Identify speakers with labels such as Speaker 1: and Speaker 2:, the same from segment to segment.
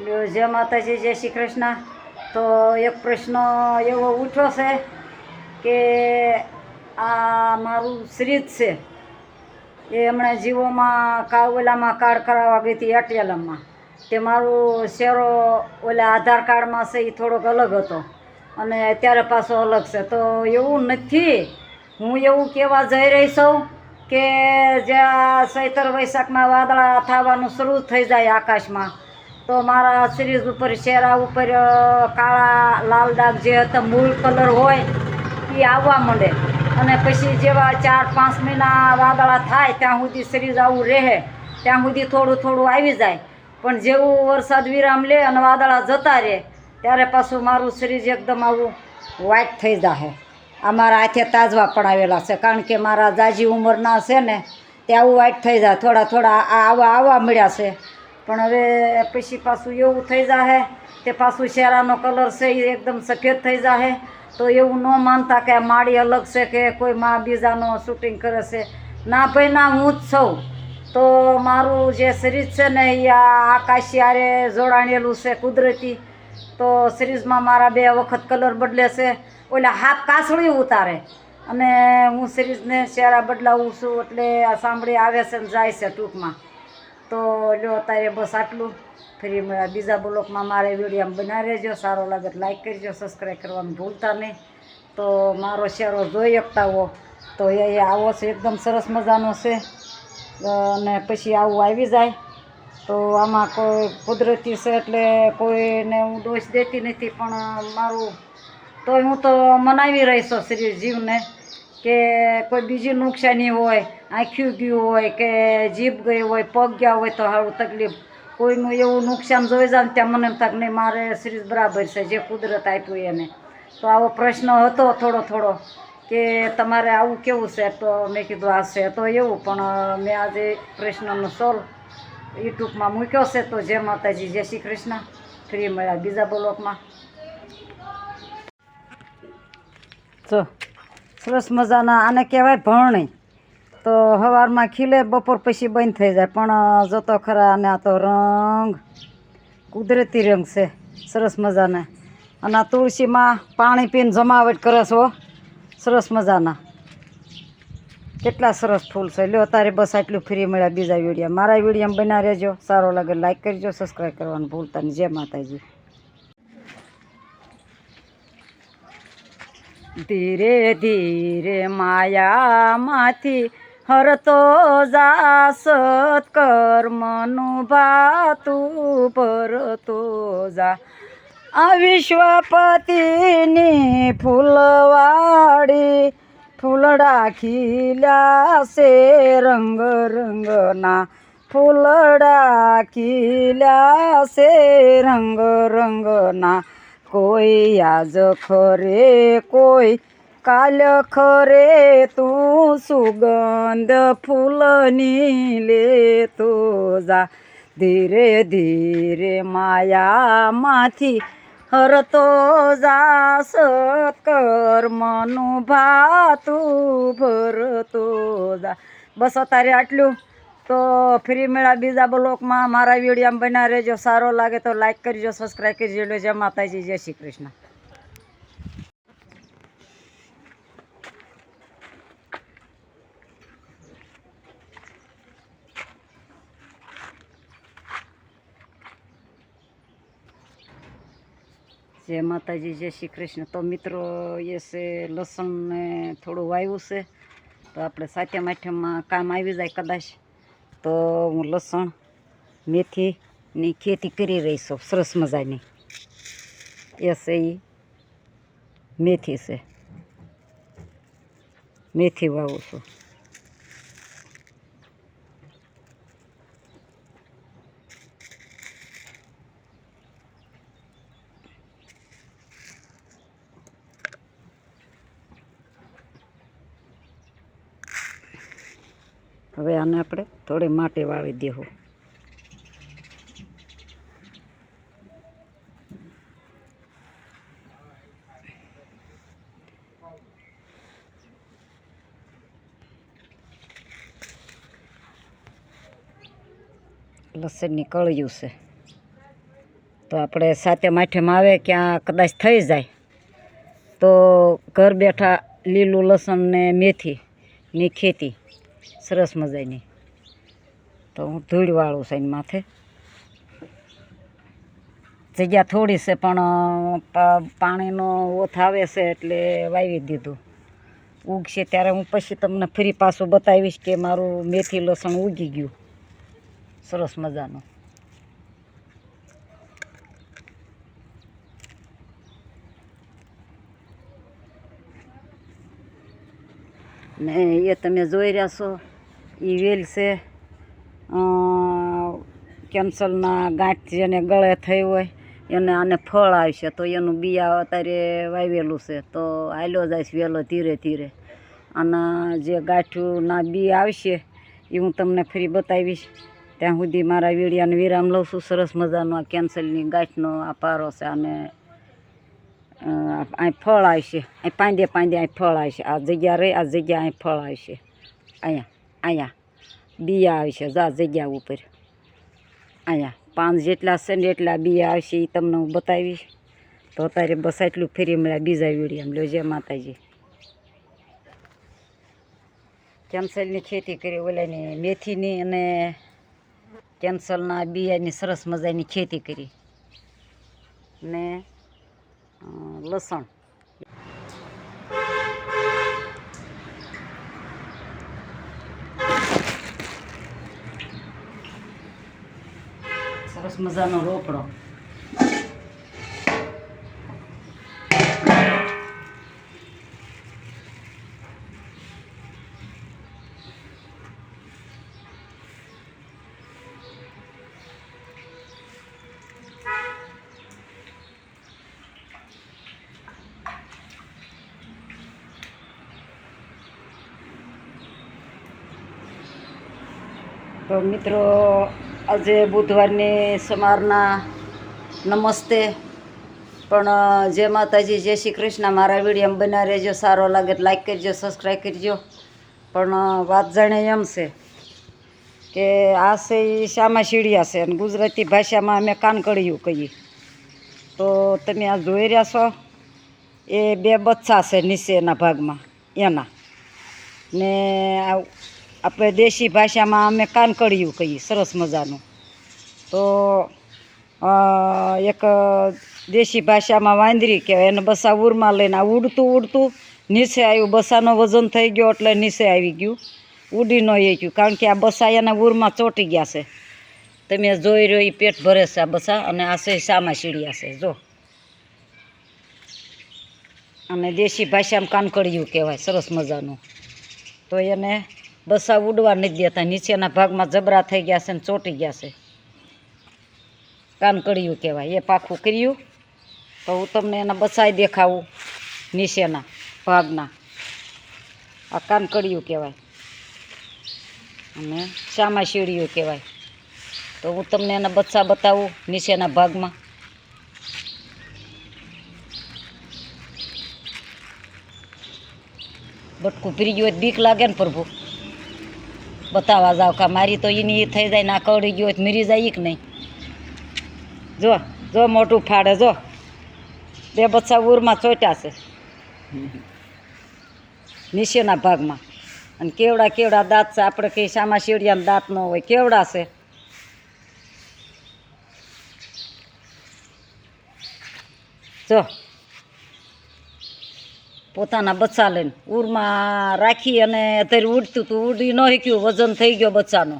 Speaker 1: જય માતાજી, જય શ્રી કૃષ્ણ. તો એક પ્રશ્ન એવો ઉઠ્યો છે કે આ મારું શ્રીજ છે, એ હમણાં જીવોમાં કાવલામાં કાર્ડ કરાવવા ગઈ હતી એટીએલમાં તે મારું શેરો ઓલા આધાર કાર્ડમાં છે એ થોડોક અલગ હતો અને અત્યારે પાછો અલગ છે. તો એવું નથી, હું એવું કહેવા જઈ રહી છું કે જ્યાં ચૈતર વૈશાખના વાદળા થવાનું શરૂ થઈ જાય આકાશમાં તો મારા સિરીઝ ઉપર, શેરા ઉપર કાળા, લાલ ડાઘ જે હતા, મૂળ કલર હોય એ આવવા માંડે. અને પછી જેવા ચાર, પાંચ મહિના વાદળા થાય, ત્યાં સુધી સિરીઝ આવું રહે. ત્યાં સુધી થોડું થોડું આવી જાય. પણ જેવું વરસાદ વિરામ લે અને વાદળા જતા રહે, ત્યારે પાછું મારું સિરીઝ એકદમ આવું વ્હાઈટ થઈ જાય આ મારા હાથે તાજવા પડાવેલા છે, કારણ કે મારા જાજી ઉંમરના છે ને, તે આવું વ્હાઈટ થઈ જાય. થોડા થોડા આવા આવવા મળ્યા છે. પણ હવે પછી પાછું એવું થઈ જાહે તે પાછું શેરાનો કલર છે એ એકદમ સફેદ થઈ જાહે. તો એવું ન માનતા કે આ માળી અલગ છે કે કોઈ માં બીજાનો શૂટિંગ કરે છે. ના ભાઈ, ના, હું જ છું. તો મારું જે સિરીઝ છે ને એ આ આકાશિયારે જોડાણેલું છે કુદરતી. તો સિરીઝમાં મારા બે વખત કલર બદલે છે. ઓલા હાફ કાસળી ઉતારે. અને હું સિરીઝને શેરા બદલાવું છું એટલે આ સાંભળી આવે છે ને જાય છે ટૂંકમાં. તો લો અત્યારે બસ આટલું. ફરી મળ્યા બીજા બ્લોકમાં મારે વીડિયો બનાવી રહેજો. સારો લાગે તો લાઈક કરજો સબસ્ક્રાઈબ કરવાનું ભૂલતા નહીં. તો મારો શેરો જોઈ શકતા હો તો એ આવો છે, એકદમ સરસ મજાનો છે. અને પછી આવું આવી જાય. તો આમાં કોઈ કુદરતી છે એટલે કોઈને હું દોષ દેતી નથી, પણ મારું તોય હું તો મનાવી રહીશ શ્રી જીવને કે કોઈ બીજી નુકસાની હોય, આંખ્યું ગયું હોય કે જીભ ગઈ હોય, પગ ગયા હોય તો સારું તકલીફ. કોઈનું એવું નુકસાન જોઈ જાય ત્યાં મને એમ થાય નહીં, મારે સિરીઝ બરાબર છે, જે કુદરત આપ્યું એને. તો આવો પ્રશ્ન હતો થોડો થોડો કે તમારે આવું કેવું છે? તો મેં કીધું, આ છે તો એવું, પણ મેં આજે પ્રશ્નનો સોલ્વ યુટ્યુબમાં મૂક્યો છે. તો જય માતાજી, જય શ્રી કૃષ્ણ. ફ્રી મળ્યા બીજા બ્લોકમાં. જો સરસ મજાના, આને કહેવાય ભરણી. તો સવારમાં ખીલે, બપોર પછી બંધ થઈ જાય. પણ જોતો ખરા અને આ તો રંગ, કુદરતી રંગ છે. સરસ મજાના. અને આ તુલસીમાં પાણી પીને જમાવટ કરે છો. સરસ મજાના. કેટલા સરસ ફૂલ છે. લ્યો, તારે બસ આટલું ફ્રી મળ્યા બીજા વીડિયો મારા વીડિયો બના રહેજો. સારો લાગે, લાઈક કરજો, સબસ્ક્રાઈબ કરવાનું ભૂલતા નહીં. જય માતાજી. ધીરે ધીરે માયામાંથી હરતો જા સત્કર્મનું ભાતું ભરતો જા. આ વિશ્વપતિની ફૂલવાડી ફૂલડા ખીલ્યા છે રંગ રંગના ફૂલડા ખીલ્યા છે રંગ રંગના કોઈ આજ ખરે કોઈ, કાલ ખરે તું સુગંધ ફૂલની લેતો જા. ધીરે ધીરે માયામાંથી હરતો જા સત્કર્મનું ભાતું ભરતો જા. બસ અત્યારે આટલું. તો ફ્રી મેળા બીજા બ્લોકમાં મારા વીડિયો બના રહેજો. સારો લાગે તો લાઈક કરજો સબસ્ક્રાઈબ કરજો. જય માતાજી, જય શ્રી કૃષ્ણ. જય માતાજી, જય શ્રી કૃષ્ણ. તો મિત્રો, એ છે લસણ ને થોડું વાવ્યું છે. તો આપણે સાતમ આઠમમાં કામ આવી જાય કદાચ. તો હું લસણ મેથીની ખેતી કરી રહી છું સરસ મજાની. એ એ મેથી છે. મેથી વાવું છું. હવે આને આપણે થોડી માટી વાવી દેવું લસણની કળિયું છે. તો આપણે સાતે માઠેમાં આવે ક્યાં કદાચ થઈ જાય. તો ઘર બેઠા લીલું લસણ ને મેથીની ખેતી સરસ મજાની. તો હું ધૂળવાળું છે એની માથે. જગ્યા થોડી છે, પણ પાણીનો ઓથ આવે છે એટલે વાવી દીધું. ઉગશે ત્યારે હું પછી તમને ફરી પાછું બતાવીશ કે મારું મેથી લસણ ઉગી ગયું. સરસ મજાનું. ને એ તમે જોઈ રહ્યા છો એ વેલ છે. કેન્સરના ગાંઠ જેને ગળે થઈ હોય, એને આને ફળ આવશે. તો એનું બિયા અત્યારે વાવેલું છે. તો આયલો જાય છે વહેલો ધીરે ધીરે. અને જે ગાંઠના બી આવશે એ હું તમને ફરી બતાવીશ. ત્યાં સુધી મારા વીડિયાને વિરામ લઉં છું. સરસ મજાનો આ કેન્સલની ગાંઠનો આ પારો છે અને અહીં ફળ આવશે અહીં પાંદે પાંદે અહીં ફળ આવશે આ જગ્યા રહી, આ જગ્યા અહીં ફળ આવશે અહીંયા અહીંયા. બિયા આવશે આ જગ્યા ઉપર. અહીંયા, પાંચ જેટલા છે ને એટલા બિયા આવશે એ તમને હું બતાવીશ. તો અત્યારે બસ એટલું ફેરી મળ્યા બીજા વીડિયો લો જે માતાજી. કેન્સલની ખેતી કરી ઓલાની મેથીની અને કેન્સલના બિયાની સરસ મજાની ખેતી કરી. ને લસણ. સરસ મજાનો રોપડો તો મિત્રો, આજે બુધવારની સમારના નમસ્તે. પણ જય માતાજી, જય શ્રી કૃષ્ણ. મારા વીડિયો બના રહેજો, સારો લાગે લાઈક કરજો સબસ્ક્રાઈબ કરજો. પણ વાત જાણે એમ છે કે આ છે એ શામાં શીડિયા છે અને ગુજરાતી ભાષામાં અમે કાનકળિયું કહીએ. તો તમે આ જોઈ રહ્યા છો, એ બે બચ્ચા છે નીચેના ભાગમાં, એના. ને આ આપણે દેશી ભાષામાં અમે કાનકડિયું કહીએ, સરસ મજાનું. તો એક દેશી ભાષામાં વાંદરી કહેવાય, એને બસા ઉરમાં લઈને આ ઉડતું ઉડતું નીચે આવ્યું, બસાનો વજન થઈ ગયો એટલે નીચે આવી ગયું. ઉડી ન ગયું, કારણ કે આ બસા એના ઉરમાં ચોંટી ગયા છે. તમે જોઈ રહ્યો એ પેટ ભરે છે આ બસા અને આ છે સામા સીડિયા છે, જો. અને દેશી ભાષામાં કાનકડિયું કહેવાય, સરસ મજાનું. તો એને બસા ઉડવા નથી દેતા. નીચેના ભાગમાં જબરા થઈ ગયા છે ને ચોંટી ગયા છે. કાનકડિયું કહેવાય. એ પાખું કર્યું. તો હું તમને એના બસાય દેખાવું નીચેના ભાગના. આ કાનકડિયું કહેવાય. અને શામા શીડીયું કહેવાય. તો હું તમને એના બચ્ચા બતાવું નીચેના ભાગમાં. બટકું પીરી ગયું હોય બીક લાગે ને પ્રભુ. બતાવવા જાવ કા મારી તો એની એ થઈ જાય ના કવડી ગયો મરી જાય કે નહીં? જો જો મોટું ફાડે, જો. બે બચ્ચા ઉરમાં ચોટ્યા છે. નીચેના ભાગમાં. અને કેવડા કેવડા દાંત છે? આપણે કંઈ શામા શેડિયાના દાંત ન હોય, કેવડા છે? જો. પોતાના બચ્ચા લઈને ઉરમાં રાખી અને અત્યારે ઉડતું હતું ઉડી ન શક્યું, વજન થઈ ગયો બચ્ચાનો.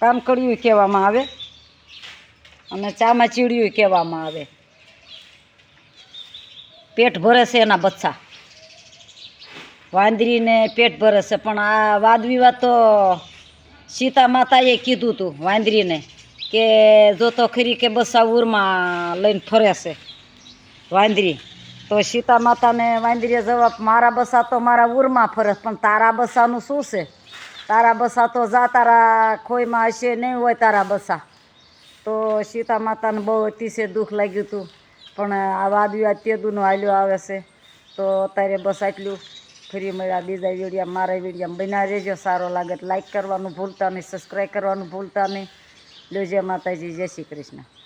Speaker 1: કામ કર્યું કહેવામાં આવે અને ચામાં ચીડ્યું કહેવામાં આવે. પેટ ભરે છે એના બચ્ચા. વાંદરીને પેટ ભરે છે, પણ આ વાદ વિવાદ તો સીતા માતાએ કીધું હતું વાંદરીને. કે જો તો ખરી કે બસા ઉરમાં લઈને ફરે છે વાંદરી. તો સીતા માતાને વાંદરીએ જવાબ, મારા બસા તો મારા ઉરમાં ફરે, પણ તારા બસાનું શું છે? તારા બસા તો જા, તારા ખોઈમાં હશે નહીં હોય તારા બસા. તો સીતા માતાને બહુ અતિશય દુઃખ લાગ્યું હતું, પણ આ વાદ વિવાદ તેદુનો હાલ્યો આવે છે. તો અત્યારે બસ આટલું. ફરી મળ્યા બીજા વિડીયા મારા વિડીયા બના રહેજો. સારો લાગે લાઈક કરવાનું ભૂલતા નહીં સબસ્ક્રાઈબ કરવાનું ભૂલતા નહીં. લો માતાજી જય શ્રી કૃષ્ણ.